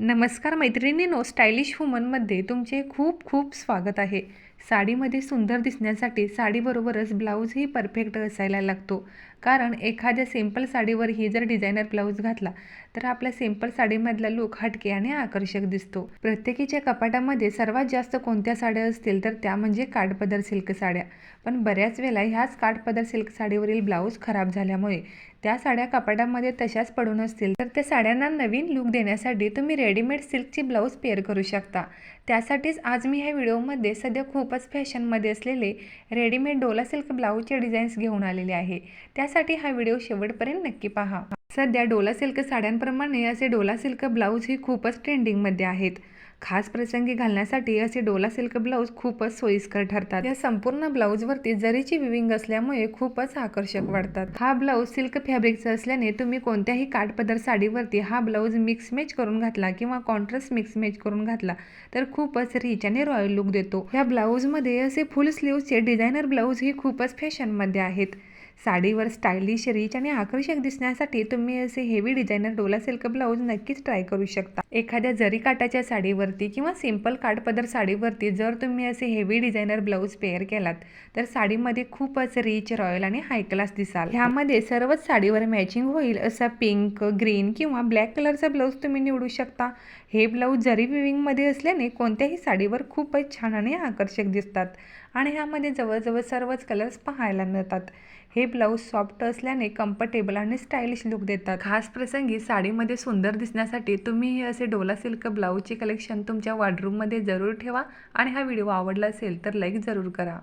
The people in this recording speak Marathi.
नमस्कार मैत्रिणीनो स्टायलिश वुमनमध्ये तुमचे खूप खूप स्वागत आहे. साडीमध्ये सुंदर दिसण्यासाठी साडीबरोबरच ब्लाऊजही परफेक्ट असायला लागतो. कारण एखाद्या सिंपल साडीवरही जर डिझायनर ब्लाऊज घातला तर आपल्या सिंपल साडीमधला लुक हटके आणि आकर्षक दिसतो. प्रत्येकीच्या कपाटामध्ये सर्वात जास्त कोणत्या साड्या असतील तर त्या म्हणजे काठपदर सिल्क साड्या. पण बऱ्याच वेळा ह्याच काठपदर सिल्क साडीवरील ब्लाऊज खराब झाल्यामुळे त्या साड्या कपाटामध्ये तशाच पडून असतील तर त्या साड्यांना नवीन लुक देण्यासाठी तुम्ही रेडीमेड सिल्कची ब्लाऊज पेअर करू शकता. त्यासाठीच आज मी ह्या व्हिडिओमध्ये सध्या खूपच फॅशनमध्ये असलेले रेडीमेड डोला सिल्क ब्लाऊजचे डिझाईन्स घेऊन आलेले आहे. त्यासाठी हा व्हिडिओ शेवटपर्यंत नक्की पहा. सध्या डोला सिल्क साड्यांप्रमाणे असे डोला सिल्क ब्लाऊज ही खूपच ट्रेंडिंगमध्ये आहेत. खास प्रसंगी घालण्यासाठी असे डोला सिल्क ब्लाऊज खूपच सोयीस्कर ठरतात. या संपूर्ण ब्लाऊजवरती जरीची विविंग असल्यामुळे खूपच आकर्षक वाटतात. हा ब्लाऊज सिल्क फॅब्रिकचा असल्याने तुम्ही कोणत्याही काठपदर साडीवरती हा ब्लाऊज मिक्स मॅच करून घातला किंवा कॉन्ट्रास्ट मिक्स मॅच करून घातला तर खूपच रिच आणि रॉयल लुक देतो. ह्या ब्लाऊजमध्ये असे फुल स्लीव्हचे डिझायनर ब्लाऊज ही खूपच फॅशनमध्ये आहेत. साडीवर स्टायलिश रिच आणि आकर्षक दिसण्यासाठी तुम्ही असे heavy designer Dola silk blouse नक्कीच ट्राय करू शकता. एखाद्या जरी काटाच्या साडीवरती किंवा सिंपल काठपदर साडीवरती जर तुम्ही असे हेवी डिझायनर ब्लाऊज पेअर केलात तर साडीमध्ये खूपच रिच रॉयल आणि हाय क्लास दिसाल. ह्यामध्ये सर्वच साडीवर मॅचिंग होईल असा पिंक ग्रीन किंवा ब्लॅक कलरचा ब्लाऊज तुम्ही निवडू शकता. हे ब्लाऊज जरी विविंगमध्ये असल्याने कोणत्याही साडीवर खूपच छान आणि आकर्षक दिसतात. आणि ह्यामध्ये जवळजवळ सर्वच कलर्स पाहायला मिळतात. हे ब्लाऊज सॉफ्ट असल्याने कम्फर्टेबल आणि स्टाईलिश लुक देतात. खास प्रसंगी साडीमध्ये सुंदर दिसण्यासाठी तुम्ही हे असे डोला सिल्क ब्लाऊजचे कलेक्शन तुमच्या वॉर्डरूममध्ये जरूर ठेवा आणि हा व्हिडिओ आवडला असेल तर लाईक जरूर करा.